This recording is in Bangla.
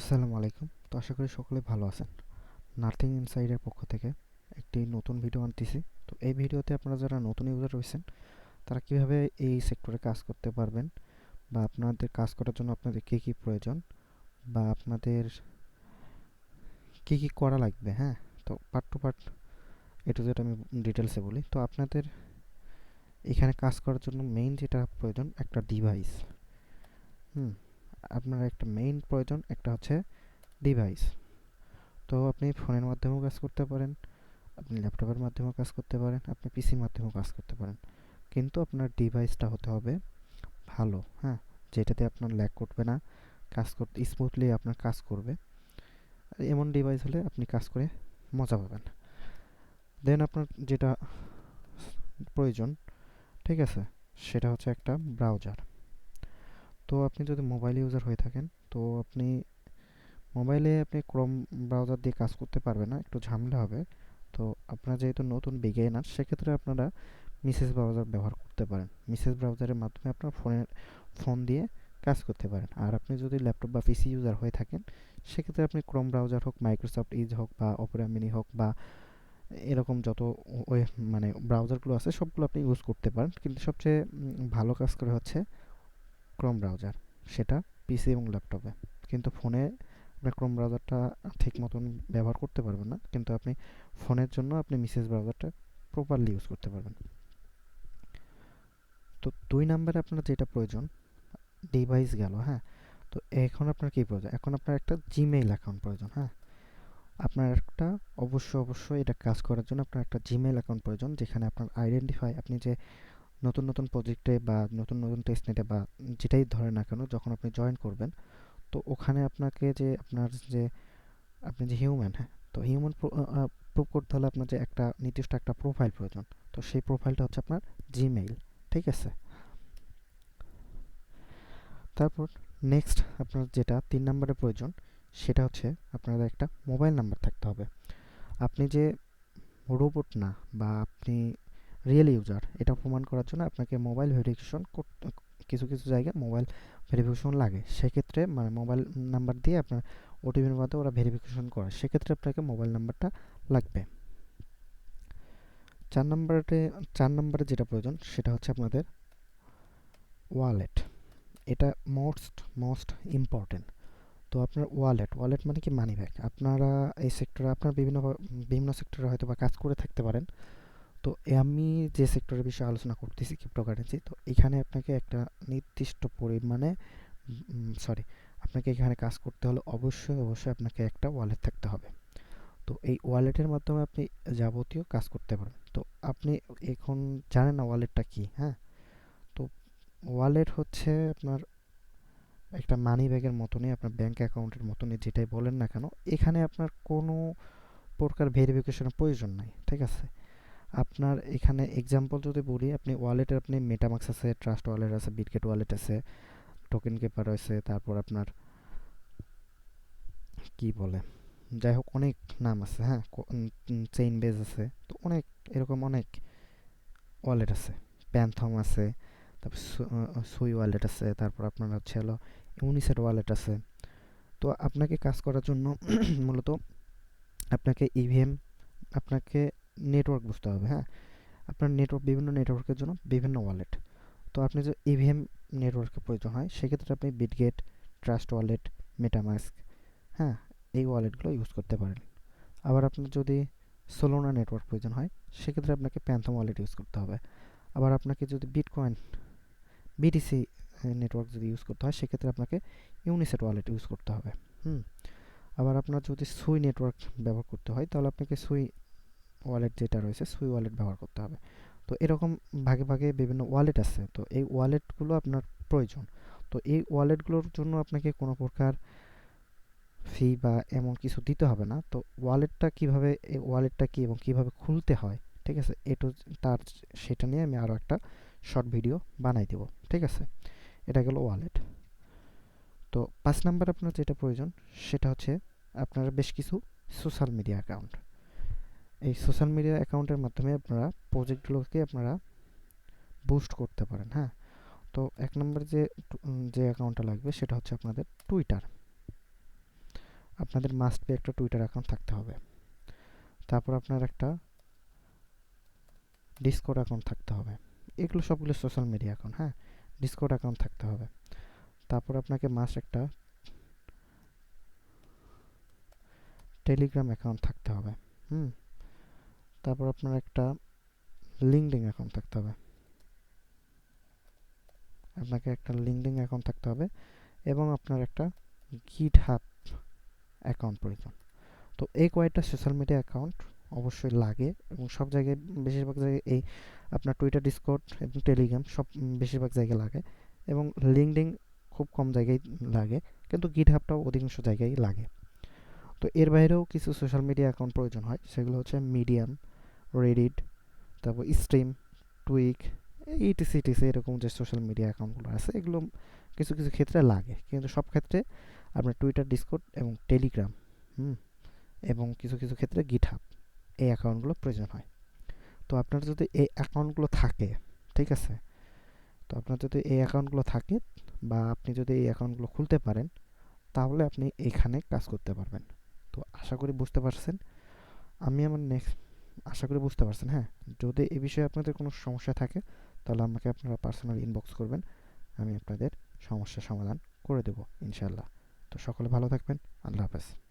আসসালামু আলাইকুম। তো আশা করি সকলে ভালো আছেন। নার্থিং ইনসাইডের পক্ষ থেকে একটি নতুন ভিডিও আনতেছি। তো এই ভিডিওতে আপনারা যারা নতুন ইউজার রয়েছেন, তারা কীভাবে এই সেক্টরে কাজ করতে পারবেন বা আপনাদের কাজ করার জন্য আপনাদের কী কী প্রয়োজন বা আপনাদের কী কী করা লাগবে হ্যাঁ? তো পার্ট টু পার্ট এটু যেটা আমি ডিটেলসে বলি। তো আপনাদের এখানে কাজ করার জন্য মেইন যেটা প্রয়োজন, একটা ডিভাইস হুম। আপনার একটা মেইন প্রয়োজন, একটা হচ্ছে ডিভাইস তো আপনি ফোনের মাধ্যমেও কাজ করতে পারেন, আপনি ল্যাপটপের মাধ্যমেও কাজ করতে পারেন, আপনি পিসির মাধ্যমেও কাজ করতে পারেন। কিন্তু আপনার ডিভাইসটা হতে হবে ভালো হ্যাঁ? যেটাতে আপনার ল্যাক করবে না, কাজ করতে স্মুথলি আপনার কাজ করবে। এমন ডিভাইস হলে আপনি কাজ করে মজা পাবেন। দেন আপনার যেটা প্রয়োজন, ঠিক আছে? সেটা হচ্ছে একটা ব্রাউজার তো আপনি যদি মোবাইল ইউজার হয়ে থাকেন, তো আপনি মোবাইলে আপনি ক্রোম ব্রাউজার দিয়ে কাজ করতে পারবেন না, একটু ঝামেলা হবে। তো আপনারা যেহেতু নতুন বিগেনার সেক্ষেত্রে আপনারা মিসেস ব্রাউজার ব্যবহার করতে পারেন। মিসেস ব্রাউজারের মাধ্যমে আপনার ফোনের ফোন দিয়ে কাজ করতে পারেন। আর আপনি যদি ল্যাপটপ বা পিসি ইউজার হয়ে থাকেন, সেক্ষেত্রে আপনি ক্রোম ব্রাউজার হোক মাইক্রোসফট ইজ হোক বা অপেরা মিনি হোক বা এরকম যত মানে ব্রাউজারগুলো আছে, সবগুলো আপনি ইউজ করতে পারেন। কিন্তু সবচেয়ে ভালো কাজ করে হচ্ছে ক্রোম ব্রাউজার সেটা পিসি এবং ল্যাপটপে কিন্তু ফোনে আপনার ক্রোম ব্রাউজারটা ঠিক মতন ব্যবহার করতে পারবেন না, কিন্তু আপনি ফোনের জন্য আপনি মিসেস ব্রাউজারটা প্রপারলি ইউজ করতে পারবেন। তো দুই নাম্বারে আপনার যেটা প্রয়োজন ডিভাইস গেল হ্যাঁ? তো এখন আপনার কী প্রয়োজন? এখন আপনার একটা জিমেইল অ্যাকাউন্ট প্রয়োজন হ্যাঁ? আপনার একটা অবশ্যই অবশ্যই এটা কাজ করার জন্য আপনার একটা জিমেইল অ্যাকাউন্ট প্রয়োজন, যেখানে আপনার আইডেন্টিফাই আপনি যে নতুন নতুন প্রজেক্টে বা নতুন নতুন টেস্ট নেটে বা যেটাই ধরে না কেন যখন আপনি জয়েন করবেন, তো ওখানে আপনাকে যে আপনার যে, আপনি যে হিউম্যান হ্যাঁ? তো হিউম্যান প্রুভ করতে হলে আপনার যে একটা নির্দিষ্ট একটা প্রোফাইল প্রয়োজন। তো সেই প্রোফাইলটা হচ্ছে আপনার জিমেইল ঠিক আছে? তারপর নেক্সট আপনার যেটা তিন নম্বরের প্রয়োজন, সেটা হচ্ছে আপনার একটা মোবাইল নাম্বার থাকতে হবে। আপনি যে রোবট না বা আপনি রিয়েল ইউজার এটা প্রমাণ করার জন্য আপনাকে মোবাইল ভেরিফিকেশন কিছু কিছু জায়গায় মোবাইল ভেরিফিকেশন লাগে। সেক্ষেত্রে মানে মোবাইল নাম্বার দিয়ে আপনার ওটিপির মাধ্যমে ওরা ভেরিফিকেশন করে। সেক্ষেত্রে আপনাকে মোবাইল নাম্বারটা লাগবে। চার নম্বরে চার নম্বরে যেটা প্রয়োজন, সেটা হচ্ছে আপনাদের ওয়ালেট এটা মোস্ট মোস্ট ইম্পর্টেন্ট তো আপনার ওয়ালেট ওয়ালেট মানে কি মানি ব্যাগ আপনারা এই সেক্টরে আপনার বিভিন্ন বিভিন্ন সেক্টরে হয়তো বা কাজ করে থাকতে পারেন। তো আমি যে সেক্টরের বিষয়ে আলোচনা করতেছি ক্রিপ্টোকারেন্সি তো এখানে আপনাকে একটা নির্দিষ্ট পরিমাণে সরি আপনাকে এখানে কাজ করতে হলে অবশ্যই অবশ্যই আপনাকে একটা ওয়ালেট থাকতে হবে। তো এই ওয়ালেটের মাধ্যমে আপনি যাবতীয় কাজ করতে পারবেন। তো আপনি এখন জানেন না ওয়ালেটটা কি হ্যাঁ? তো ওয়ালেট হচ্ছে আপনার একটা মানি ব্যাগের মতনই আপনার ব্যাংক অ্যাকাউন্টের মতনই যেটাই বলেন না কেন এখানে আপনার কোনো প্রকার ভেরিফিকেশনের প্রয়োজন নাই ঠিক আছে? আপনার এখানে এক্সাম্পল যদি বলি, আপনি ওয়ালেটে আপনি মেটামাক্স আছে ট্রাস্ট ওয়ালেট আছে বিটগেট ওয়ালেট আছে টোকেন কেপার আছে তারপর আপনার কি বলে? যাই হোক, অনেক নাম আছে হ্যাঁ? চেইন বেজ আছে, তো অনেক, এরকম অনেক ওয়ালেট আছে। প্যান্থম আছে, তারপর সুই ওয়ালেট আছে, তারপর আপনার হচ্ছে হলো ইউনিসেট ওয়ালেট আছে। তো আপনাকে কাজ করার জন্য মূলত আপনাকে ইভিএম আপনাকে নেটওয়ার্ক বুঝতে হবে হ্যাঁ? আপনার নেটওয়ার্ক বিভিন্ন নেটওয়ার্কের জন্য বিভিন্ন ওয়ালেট তো আপনি যে ইভিএম নেটওয়ার্কের প্রয়োজন হয়, সেক্ষেত্রে আপনি বিটগেট ট্রাস্ট ওয়ালেট মেটামাস্ক হ্যাঁ? এই ওয়ালেটগুলো ইউজ করতে পারেন। আবার আপনার যদি সোলোনা নেটওয়ার্ক প্রয়োজন হয়, সেক্ষেত্রে আপনাকে প্যান্থম ওয়ালেট ইউজ করতে হবে। আবার আপনাকে যদি বিটকয়েন বিটিসি নেটওয়ার্ক যদি ইউজ করতে হয়, সেক্ষেত্রে আপনাকে ইউনিসেট ওয়ালেট ইউজ করতে হবে, হুম? আবার আপনার যদি সুই নেটওয়ার্ক ব্যবহার করতে হয়, তাহলে আপনাকে সুই ওয়ালেট যেটা রয়েছে, সুই ওয়ালেট ব্যবহার করতে হবে। তো এরকম ভাগে ভাগে বিভিন্ন ওয়ালেট আছে, তো এই ওয়ালেটগুলো আপনার প্রয়োজন। তো এই ওয়ালেটগুলোর জন্য আপনাকে কোনো প্রকার ফি বা এমন কিছু দিতে হবে না। তো ওয়ালেটটা কীভাবে এই ওয়ালেটটা কী এবং কীভাবে খুলতে হয়, ঠিক আছে? এটু তার সেটা নিয়ে আমি আরও একটা শর্ট ভিডিও বানাই দেব, ঠিক আছে? এটা গেল ওয়ালেট তো পাঁচ নাম্বার আপনার যেটা প্রয়োজন, সেটা হচ্ছে আপনার বেশ কিছু সোশ্যাল মিডিয়া অ্যাকাউন্ট এই সোশ্যাল মিডিয়া অ্যাকাউন্টের মাধ্যমে আপনারা প্রজেক্টগুলোকে আপনারা বুস্ট করতে পারেন হ্যাঁ? তো এক নম্বর যে যে অ্যাকাউন্টটা লাগবে সেটা হচ্ছে আপনাদের টুইটার আপনাদের মাস্ট বি একটা টুইটার অ্যাকাউন্ট থাকতে হবে। তারপর আপনার একটা ডিসকোড অ্যাকাউন্ট থাকতে হবে। এগুলো সবগুলো সোশ্যাল মিডিয়া অ্যাকাউন্ট হ্যাঁ? ডিসকোড অ্যাকাউন্ট থাকতে হবে। তারপর আপনাকে মাস্ট একটা টেলিগ্রাম অ্যাকাউন্ট থাকতে হবে, হুম? তারপর আপনার একটা লিঙ্কডিং অ্যাকাউন্ট থাকতে হবে। আপনাকে একটা লিঙ্কডিং অ্যাকাউন্ট থাকতে হবে এবং আপনার একটা গিট হাব অ্যাকাউন্ট প্রয়োজন তো এই কয়েকটা সোশ্যাল মিডিয়া অ্যাকাউন্ট অবশ্যই লাগে এবং সব জায়গায়, বেশিরভাগ জায়গায় এই আপনার টুইটার ডিসকোড এবং টেলিগ্রাম সব বেশিরভাগ জায়গায় লাগে এবং লিঙ্কডিং খুব কম জায়গায় লাগে কিন্তু গিট হাবটাও অধিকাংশ জায়গায় লাগে। তো এর বাইরেও কিছু সোশ্যাল মিডিয়া অ্যাকাউন্ট প্রয়োজন হয়, সেগুলো হচ্ছে মিডিয়াম রেডিট তারপর স্ট্রিম টুইক ইটিসি ইটিসি এরকম যে সোশ্যাল মিডিয়া অ্যাকাউন্টগুলো আছে, এগুলো কিছু কিছু ক্ষেত্রে লাগে। কিন্তু সব ক্ষেত্রে আপনার টুইটার ডিসকোড এবং টেলিগ্রাম হুম, এবং কিছু কিছু ক্ষেত্রে গিটহাব এই অ্যাকাউন্টগুলো প্রয়োজন হয়। তো আপনার যদি এই অ্যাকাউন্টগুলো থাকে, ঠিক আছে? তো আপনার যদি এই অ্যাকাউন্টগুলো থাকে বা আপনি যদি এই অ্যাকাউন্টগুলো খুলতে পারেন, তাহলে আপনি এখানে কাজ করতে পারবেন। তো আশা করি বুঝতে পারছেন। আমি আমার নেক্সট আশা করি বুঝতে পারছেন হ্যাঁ? যদি এ বিষয়ে আপনাদের কোনো সমস্যা থাকে, তাহলে আমাকে আপনারা পার্সোনাল ইনবক্স করবেন, আমি আপনাদের সমস্যা সমাধান করে দেবো ইনশাল্লাহ তো সকলে ভালো থাকবেন, আল্লাহ হাফেজ।